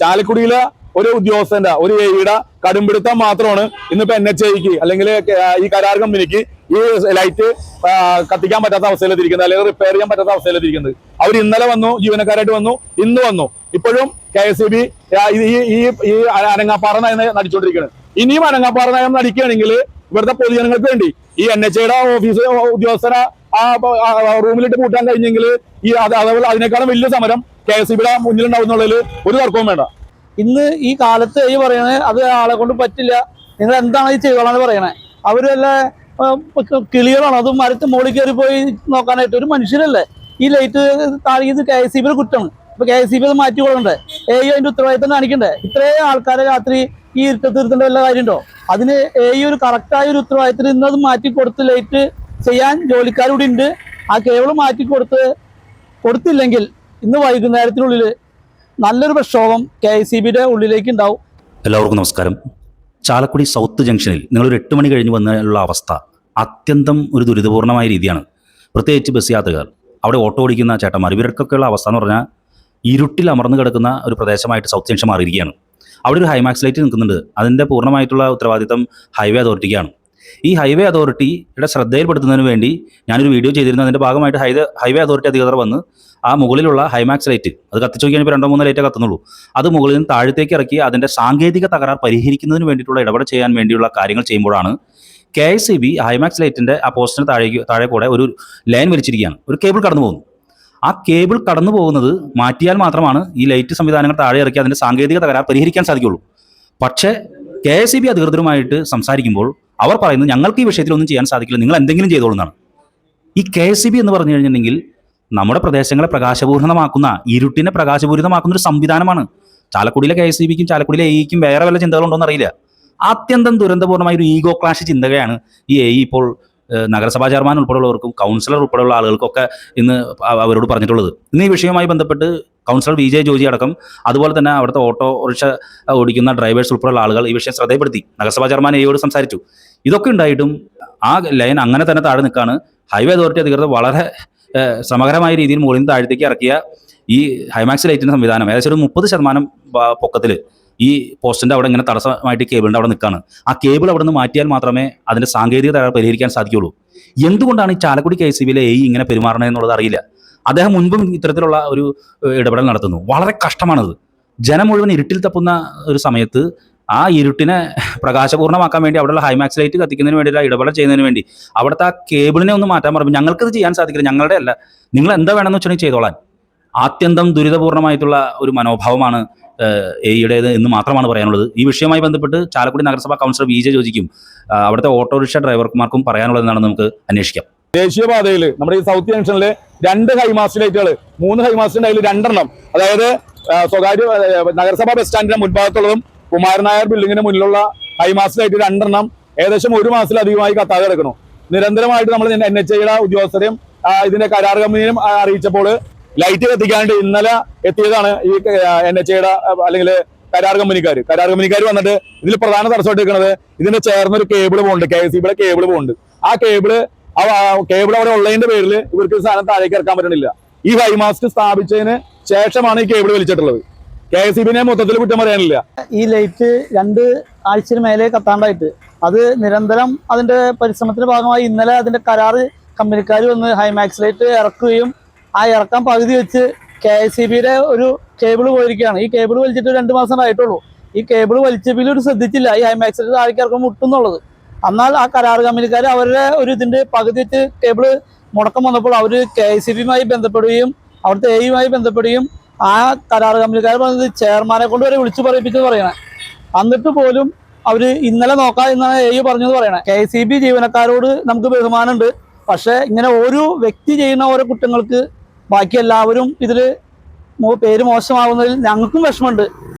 ചാലക്കുടിയിലെ ഒരു ഉദ്യോഗസ്ഥന്റെ ഒരു എയുടെ കടുംപിടുത്തം മാത്രമാണ് ഇന്നിപ്പോ എൻ എച്ച് ഐക്ക് അല്ലെങ്കിൽ ഈ കരാർ കമ്പനിക്ക് ഈ ലൈറ്റ് കത്തിക്കാൻ പറ്റാത്ത അവസ്ഥയിലെത്തിരിക്കുന്നത് അല്ലെങ്കിൽ റിപ്പയർ ചെയ്യാൻ പറ്റാത്ത അവസ്ഥയിലെത്തിരിക്കുന്നത് അവർ ഇന്നലെ വന്നു ജീവനക്കാരായിട്ട് വന്നു ഇന്ന് വന്നു. ഇപ്പോഴും കെ എസ് ഇ ബി ഈ ഈ അനങ്ങാപ്പാറ നയം നടിച്ചുകൊണ്ടിരിക്കുകയാണ് ഇനിയും അനങ്ങാപ്പാറ നയം നടിക്കുകയാണെങ്കിൽ ഇവിടുത്തെ പൊതുജനങ്ങൾക്ക് വേണ്ടി ഈ എൻ എച്ച് ഐയുടെ ഓഫീസ് ഉദ്യോഗസ്ഥരെ ആ റൂമിലിട്ട് പൂട്ടാൻ കഴിഞ്ഞെങ്കിൽ ഈ അത് അതേപോലെ അതിനേക്കാളും വലിയ സമരം കെ എസ് ഇ ബിയുടെ മുന്നിലുണ്ടാവുന്നുള്ളതിൽ ഒരു തർക്കവും വേണ്ട. ഇന്ന് ഈ കാലത്ത് ഈ പറയണേ അത് ആളെ കൊണ്ട് പറ്റില്ല. നിങ്ങൾ എന്താണ് ഈ ചെയ്തോളാന്ന് പറയണേ? അവരല്ല കിളികളാണ്? അത് മരത്ത് മുകളിൽ കയറി പോയി നോക്കാനായിട്ട് ഒരു മനുഷ്യരല്ലേ ഈ ലൈറ്റ് താഴെ കെ എസ് ഇബിയുടെ ബിയുടെ കുറ്റമാണ്. ഇപ്പൊ കെ എസ് ഇ ബി അത് മാറ്റിക്കൊള്ളണ്ടേ എ അതിന്റെ ഉത്തരവാദിത്തം കാണിക്കണ്ടേ? ഇത്രയും ആൾക്കാരെ രാത്രി ഈ ഇരുട്ടത്ത് ഇരുത്തേണ്ട വല്ല കാര്യമുണ്ടോ? അതിന് എ ഒരു കറക്റ്റായ ഒരു ഉത്തരവാദിത്തത്തിൽ ഇന്ന് അത് മാറ്റി കൊടുത്ത് ലൈറ്റ് ചെയ്യാൻ ജോലിക്കാരൂടെ ഉണ്ട്. ആ കേബിൾ മാറ്റി കൊടുത്ത് കൊടുത്തില്ലെങ്കിൽ ഇന്ന് വൈകുന്നേരത്തിനുള്ളിൽ നല്ലൊരു പ്രക്ഷോഭം കെ ഐ സി ബിയുടെ ഉള്ളിലേക്ക് ഉണ്ടാവും എല്ലാവർക്കും നമസ്കാരം. ചാലക്കുടി സൗത്ത് ജംഗ്ഷനിൽ നിങ്ങളൊരു എട്ട് മണി കഴിഞ്ഞ് വന്നുള്ള അവസ്ഥ അത്യന്തം ഒരു ദുരിതപൂർണമായ രീതിയാണ്. പ്രത്യേകിച്ച് ബസ് യാത്രകർ അവിടെ ഓട്ടോ ഓടിക്കുന്ന ചേട്ടന്മാർ ഇവർക്കൊക്കെയുള്ള അവസ്ഥ എന്ന് പറഞ്ഞാൽ ഇരുട്ടിൽ അമർന്നു കിടക്കുന്ന ഒരു പ്രദേശമായിട്ട് സൗത്ത് ജംഗ്ഷൻ മാറിയിരിക്കുകയാണ്. അവിടെ ഒരു ഹൈമാക്സ് ലൈറ്റ് നിൽക്കുന്നുണ്ട്. അതിന്റെ പൂർണമായിട്ടുള്ള ഉത്തരവാദിത്തം ഹൈവേ അതോറിറ്റിക്കാണ്. ഈ ഹൈവേ അതോറിറ്റിയുടെ ശ്രദ്ധയിൽപ്പെടുത്തുന്നതിന് വേണ്ടി ഞാനൊരു വീഡിയോ ചെയ്തിരുന്നു. അതിന്റെ ഭാഗമായിട്ട് ഹൈവേ ഹൈവേ അതോറിറ്റി അധികൃതർ വന്ന് ആ മുകളിലുള്ള ഹൈമാക്സ് ലൈറ്റ് അത് കത്തിച്ചു കഴിഞ്ഞാൽ ഇപ്പോൾ രണ്ടോ മൂന്നോ ലൈറ്റേ കത്തുന്നുള്ളൂ. അത് മുകളിൽ നിന്ന് താഴത്തേക്ക് ഇറക്കി അതിന്റെ സാങ്കേതിക തകരാർ പരിഹരിക്കുന്നതിന് വേണ്ടിയിട്ടുള്ള ഇടപെടൽ ചെയ്യാൻ വേണ്ടിയുള്ള കാര്യങ്ങൾ ചെയ്യുമ്പോഴാണ് കെ എസ് സി ബി ഹൈമാക്സ് ലൈറ്റിന്റെ ആ പോസ്റ്റിന് താഴേക്ക് താഴെ കൂടെ ഒരു ലൈൻ വലിച്ചിരിക്കുകയാണ്. ഒരു കേബിൾ കടന്നു പോകുന്നു. ആ കേബിൾ കടന്നു പോകുന്നത് മാറ്റിയാൽ മാത്രമാണ് ഈ ലൈറ്റ് സംവിധാനങ്ങൾ താഴെ ഇറക്കി അതിന്റെ സാങ്കേതിക തകരാർ പരിഹരിക്കാൻ സാധിക്കുള്ളൂ പക്ഷേ കെ എസ് ഇ ബി അധികൃതരുമായിട്ട് സംസാരിക്കുമ്പോൾ അവർ പറയുന്നത് ഞങ്ങൾക്ക് ഈ വിഷയത്തിൽ ഒന്നും ചെയ്യാൻ സാധിക്കില്ല നിങ്ങൾ എന്തെങ്കിലും ചെയ്തോളൂ എന്നാണ്. ഈ കെ എസ് ഇ ബി എന്ന് പറഞ്ഞു കഴിഞ്ഞിട്ടുണ്ടെങ്കിൽ നമ്മുടെ പ്രദേശങ്ങളെ പ്രകാശപൂർണമാക്കുന്ന ഇരുട്ടിനെ പ്രകാശപൂരിതമാക്കുന്ന ഒരു സംവിധാനമാണ്. ചാലക്കുടിയിലെ കെ എസ് ഇ ബിക്കും ചാലക്കുടിയിലെ എയ്ക്കും വേറെ വല്ല ചിന്തകളുണ്ടോ എന്നറിയില്ല അത്യന്തം ദുരന്തപൂർണമായ ഒരു ഈഗോ ക്ലാഷ് ചിന്തകയാണ് ഈ എ ഇപ്പോൾ നഗരസഭാ ചെയർമാൻ ഉൾപ്പെടെയുള്ളവർക്കും കൗൺസിലർ ഉൾപ്പെടെയുള്ള ആളുകൾക്കൊക്കെ ഇന്ന് അവരോട് പറഞ്ഞിട്ടുള്ളത്. ഇന്ന് ഈ വിഷയവുമായി ബന്ധപ്പെട്ട് കൗൺസിലർ വി ജെ ജോജി അടക്കം അതുപോലെ തന്നെ അവിടുത്തെ ഓട്ടോ റിക്ഷ ഓടിക്കുന്ന ഡ്രൈവേഴ്സ് ഉൾപ്പെടെയുള്ള ആളുകൾ ഈ വിഷയം ശ്രദ്ധയപ്പെടുത്തി നഗരസഭാ ചെയർമാൻ എയോട് സംസാരിച്ചു. ഇതൊക്കെ ഉണ്ടായിട്ടും ആ ലൈൻ അങ്ങനെ തന്നെ താഴെ നിൽക്കുകയാണ് ഹൈവേ അതോറിറ്റി അധികൃതർ വളരെ സമഗ്രമായ രീതിയിൽ മുകളിൽ നിന്ന് താഴത്തേക്ക് ഇറക്കിയ ഈ ഹൈമാക്സ് ലൈറ്റിന്റെ സംവിധാനം ഏകദേശം ഒരു മുപ്പത് ശതമാനം പൊക്കത്തിൽ ഈ പോസ്റ്റിന്റെ അവിടെ ഇങ്ങനെ തടസ്സമായിട്ട് കേബിളിന്റെ അവിടെ നിൽക്കുകയാണ് ആ കേബിൾ അവിടെ നിന്ന് മാറ്റിയാൽ മാത്രമേ അതിന്റെ സാങ്കേതിക പരിഹരിക്കാൻ സാധിക്കുകയുള്ളൂ. എന്തുകൊണ്ടാണ് ഈ ചാലക്കുടി കെ സി ബിയിലെ എ ഇങ്ങനെ പെരുമാറണത് എന്നുള്ളത് അറിയില്ല. അദ്ദേഹം മുൻപും ഇത്തരത്തിലുള്ള ഒരു ഇടപെടൽ നടത്തുന്നു. വളരെ കഷ്ടമാണത്. ജനം മുഴുവൻ ഇരുട്ടിൽ തപ്പുന്ന ഒരു സമയത്ത് ആ ഇരുട്ടിനെ പ്രകാശപൂർണമാക്കാൻ വേണ്ടി അവിടെയുള്ള ഹൈമാക്സ് ലൈറ്റ് കത്തിക്കുന്നതിന് വേണ്ടിയുള്ള ഇടപെടൽ ചെയ്യുന്നതിന് വേണ്ടി അവിടുത്തെ ആ കേബിളിനെ ഒന്ന് മാറ്റാൻ പറയുമ്പോൾ ഞങ്ങൾക്കത് ചെയ്യാൻ സാധിക്കില്ല. ഞങ്ങളുടെ അല്ല. നിങ്ങൾ എന്താ വേണമെന്ന് വെച്ചിട്ടുണ്ടെങ്കിൽ ചെയ്തോളാൻ. ആത്യന്തം ദുരിതപൂർണമായിട്ടുള്ള ഒരു മനോഭാവമാണ് എയുടേത് എന്ന് മാത്രമാണ് പറയാനുള്ളത്. ഈ വിഷയവുമായി ബന്ധപ്പെട്ട് ചാലക്കുടി നഗരസഭാ കൗൺസിലർ വി ജെ ജോജിക്കും അവിടുത്തെ ഓട്ടോറിക്ഷ ഡ്രൈവർമാർക്കും പറയാനുള്ളത് എന്താണെന്ന് നമുക്ക് അന്വേഷിക്കാം. ദേശീയപാതയിൽ നമ്മുടെ ഈ സൗത്ത് ജംഗ്ഷനിലെ രണ്ട് ഹൈമാസ്റ്റ് ലൈറ്റുകൾ മൂന്ന് ഹൈമാസ്റ്റിന്റെ അതിൽ രണ്ടെണ്ണം. അതായത് സ്വകാര്യ നഗരസഭാ ബസ് സ്റ്റാൻഡിന്റെ മുൻഭാഗത്തുള്ളതും കുമാരനായർ ബിൽഡിങ്ങിന് മുന്നിലുള്ള ഹൈമാസ്റ്റ് ലൈറ്റ് രണ്ടെണ്ണം ഏകദേശം ഒരു മാസത്തിലധികമായി കത്താതെ കിടക്കുന്നു. നിരന്തരമായിട്ട് നമ്മൾ എൻ എച്ച് ഐയുടെ ഉദ്യോഗസ്ഥരെയും ഇതിന്റെ കരാർ കമ്പനിയും അറിയിച്ചപ്പോൾ ലൈറ്റ് കത്തിക്കാണ്ട് ഇന്നലെ എത്തിയതാണ് ഈ എൻ എച്ച് ഐയുടെ അല്ലെങ്കിൽ കരാർ കമ്പനിക്കാർ കരാർ കമ്പനിക്കാർ വന്നിട്ട് ഇതിൽ പ്രധാന തടസ്സമായിട്ട് നിൽക്കുന്നത് ഇതിന്റെ ചേർന്നൊരു കേബിൾ പോകുന്നുണ്ട് കെ എസ് ബിയുടെ കേബിൾ പോകുന്നുണ്ട് ആ കേബിൾ കേബിൾ അവിടെ ഉള്ളതിന്റെ പേരിൽ ഇവർക്ക് സാധനം താഴേക്ക് ഇറക്കാൻ പറ്റണില്ല. ഈ ഹൈമാസ്റ്റ് സ്ഥാപിച്ചതിന് ശേഷമാണ് ഈ കേബിൾ വലിച്ചിട്ടുള്ളത്. കെ എസ് ഇബിനെ മൊത്തത്തിൽ കുറ്റം പറയാനില്ല. ഈ ലൈറ്റ് രണ്ട് ആഴ്ചയിൽ മേലെ കത്താണ്ടായിട്ട് അത് നിരന്തരം അതിന്റെ പരിശ്രമത്തിന്റെ ഭാഗമായി ഇന്നലെ അതിന്റെ കരാറ് കമ്പനിക്കാർ വന്ന് ഹൈമാക്സ് ലൈറ്റ് ഇറക്കുകയും ആ ഇറക്കാൻ പകുതി വെച്ച് കെ എസ് ഇ ബിയുടെ ഒരു കേബിൾ പോയിരിക്കുകയാണ്. ഈ കേബിൾ വലിച്ചിട്ട് രണ്ട് മാസം ആയിട്ടുള്ളൂ. ഈ കേബിൾ വലിച്ചപ്പിൽ ഒരു ശ്രദ്ധിച്ചില്ല. ഈ ഹൈമാക്സ് ലൈറ്റ് താഴേക്ക് ഇറക്കുമ്പോൾ മുട്ടുന്നുള്ളത് എന്നാൽ ആ കരാർ കമ്പനിക്കാർ അവരുടെ ഒരു ഇതിന്റെ പകുതി ടേബിൾ മുടക്കം വന്നപ്പോൾ അവർ കെ സി ബിയുമായി ബന്ധപ്പെടുകയും അവിടുത്തെ എയുമായി ബന്ധപ്പെടുകയും ആ കരാർ കമ്പനിക്കാർ പറഞ്ഞത് ചെയർമാനെ കൊണ്ട് വരെ വിളിച്ചു പറയിപ്പിച്ചെന്ന് പറയണേ. എന്നിട്ട് പോലും അവർ ഇന്നലെ നോക്കാം എന്നാണ് എ പറഞ്ഞത് പറയണേ. കെ സി ബി ജീവനക്കാരോട് നമുക്ക് ബഹുമാനമുണ്ട്. പക്ഷേ ഇങ്ങനെ ഒരു വ്യക്തി ചെയ്യുന്ന ഓരോ കുറ്റങ്ങൾക്ക് ബാക്കി എല്ലാവരും ഇതിൽ പേര് മോശമാവുന്നതിൽ ഞങ്ങൾക്കും വിഷമമുണ്ട്.